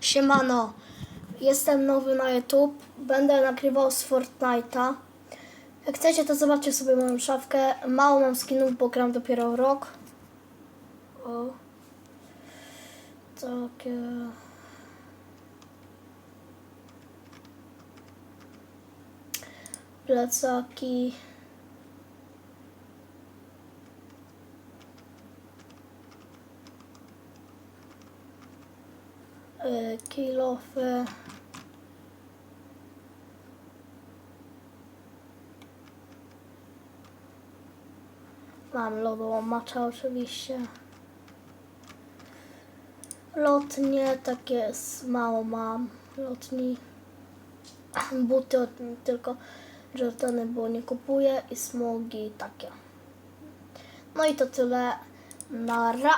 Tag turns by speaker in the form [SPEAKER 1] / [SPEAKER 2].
[SPEAKER 1] Siemano, jestem nowy na YouTube, będę nagrywał z Fortnite'a. Jak chcecie, to zobaczcie sobie moją szafkę. Mało mam skinów, bo gram dopiero rok. O. Takie... Plecaki. Kilofy. Mam lodołamacza oczywiście. Lotnie takie mało mam. Lotni. Buty od, tylko Jordany, bo nie kupuję i smogi takie. No i to tyle. Nara.